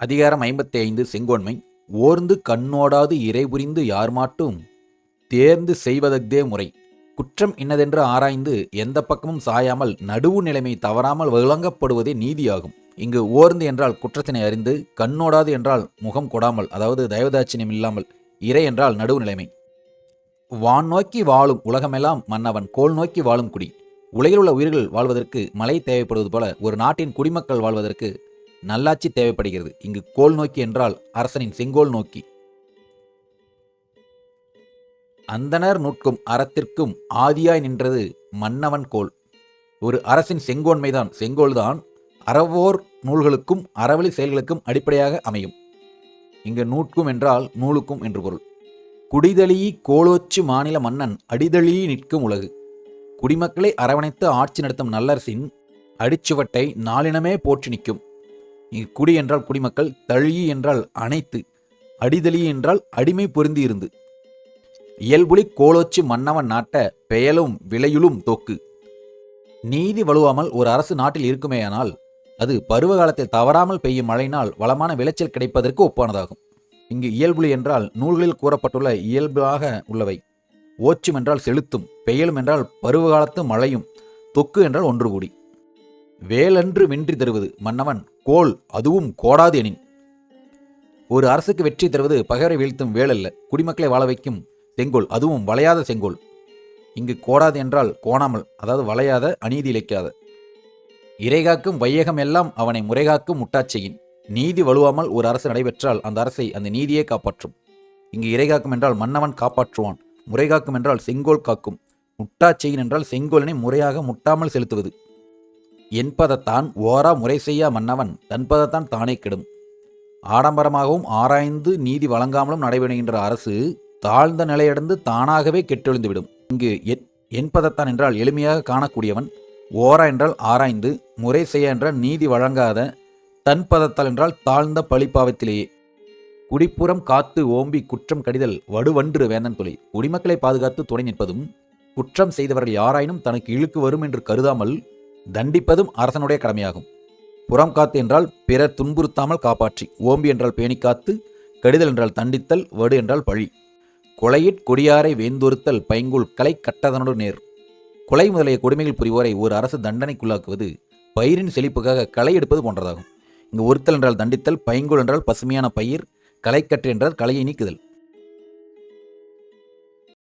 அதிகாரம் ஐம்பத்தி ஐந்து செங்கோன்மை. ஓர்ந்து கண்ணோடாது இறை புரிந்து யார் மாட்டும்? தேர்ந்து செய்வதற்கே முறை. குற்றம் இன்னதென்று ஆராய்ந்து எந்த பக்கமும் சாயாமல் நடுவு நிலைமை தவறாமல் விளங்கப்படுவதே நீதியாகும். இங்கு ஓர்ந்து என்றால் குற்றத்தினை அறிந்து கண்ணோடாது என்றால் முகம் கொடாமல் அதாவது தயவதாட்சியம் இல்லாமல் இறை என்றால் நடுவு நிலைமை. வான் நோக்கி வாழும் உலகமெல்லாம் மன்னவன் கோல் நோக்கி வாழும் குடி. உலகில் உள்ள உயிர்கள் வாழ்வதற்கு மழை தேவைப்படுவது போல ஒரு நாட்டின் குடிமக்கள் வாழ்வதற்கு நல்லாட்சி தேவைப்படுகிறது. இங்கு கோல் நோக்கி என்றால் அரசனின் செங்கோல் நோக்கி. அந்தனர் நூற்கும் அறத்திற்கும் ஆதியாய் நின்றது மன்னவன் கோல். ஒரு அரசின் செங்கோன்மைதான். செங்கோல்தான் அறவோர் நூல்களுக்கும் அறவழி செயல்களுக்கும் அடிப்படையாக அமையும். இங்கு நூட்கும் என்றால் நூலுக்கும் என்று பொருள். குடிதளி கோலோச்சு மாநில மன்னன் அடிதளி நிற்கும் உலகு. குடிமக்களை அரவணைத்து ஆட்சி நடத்தும் நல்லரசின் அடிச்சுவட்டை நாளினமே போற்றி நிற்கும். இங்கு குடி என்றால் குடிமக்கள் தழி என்றால் அனைத்து அடிதளி என்றால் அடிமை பொருந்தி இருந்து. இயல்புலி கோலோச்சி மன்னவன் நாட்ட பெயலும் விளையுளும் தோக்கு. நீதி வலுவாமல் ஒரு அரசு நாட்டில் இருக்குமேயானால் அது பருவ காலத்தில் தவறாமல் பெய்யும் மழையினால் வளமான விளைச்சல் கிடைப்பதற்கு ஒப்பானதாகும். இங்கு இயல்புலி என்றால் நூல்களில் கூறப்பட்டுள்ள இயல்பாக உள்ளவை. ஓச்சும் என்றால் செலுத்தும் பெயலும் என்றால் பருவகாலத்து மழையும் தொக்கு என்றால் ஒன்று கூடி வேலன்று வென்றி தருவது மன்னவன் கோல் அதுவும் கோடாது எனின். ஒரு அரசுக்கு வெற்றி தருவது பகைவரை வீழ்த்தும் வேலல்ல குடிமக்களை வாழ வைக்கும் செங்கோல் அதுவும் வளையாத செங்கோல். இங்கு கோடாது என்றால் கோணாமல் அதாவது வளையாத அநீதி இழைக்காத. இறைகாக்கும் வையகம் எல்லாம் அவனை முறைகாக்கும் முட்டாட்சியின். நீதி வலுவாமல் ஒரு அரசு நடைபெற்றால் அந்த அரசை அந்த நீதியே காப்பாற்றும். இங்கு இறைகாக்கும் என்றால் மன்னவன் காப்பாற்றுவான். முறைகாக்கும் என்றால் செங்கோல் காக்கும். முட்டாட்சியின் என்றால் செங்கோலினை முறையாக முட்டாமல் செலுத்துவது. என்பதத்தான் ஓரா முறை செய்யா மன்னவன் தன்பதத்தான் தானே கெடும். ஆடம்பரமாகவும் ஆராய்ந்து நீதி வழங்காமலும் நடைபெறுகின்ற அரசு தாழ்ந்த நிலையடைந்து தானாகவே கெட்டொழிந்துவிடும். இங்கு என் என்பதத்தான் என்றால் எளிமையாக காணக்கூடியவன் ஓரா என்றால் ஆராய்ந்து முறை செய்ய என்றால் நீதி வழங்காத தன்பதத்தால் என்றால் தாழ்ந்த பழிப்பாவத்திலேயே. குடிப்புறம் காத்து ஓம்பி குற்றம் கடிதல் வடுவன்று வேந்தன் தொழில் குடிமக்களை பாதுகாத்து துணை நிற்பதும் குற்றம் செய்தவர்கள் யாராயினும் தனக்கு இழுக்கு வரும் என்று கருதாமல் தண்டிப்பதும் அரசனுடைய கடமையாகும். புறம் காத்து என்றால் பிறர் துன்புறுத்தாமல் காப்பாற்றி ஓம்பி என்றால் பேணிக்காத்து கெடுதல் கடிதல் என்றால் தண்டித்தல் வடு என்றால் பழி. கொலையிற் கொடியாரை வேந்தொருத்தல் பைங்குள் கலை கட்டதனோடு நேர். கொலை முதலிய கொடுமைகள் புரிவோரை ஒரு அரசு தண்டனைக்குள்ளாக்குவது பயிரின் செழிப்புக்காக களை எடுப்பது போன்றதாகும். இங்கு ஒருத்தல் என்றால் தண்டித்தல் பைங்குள் என்றால் பசுமையான பயிர் களைக்கற்று என்றால் களையை நீக்குதல்.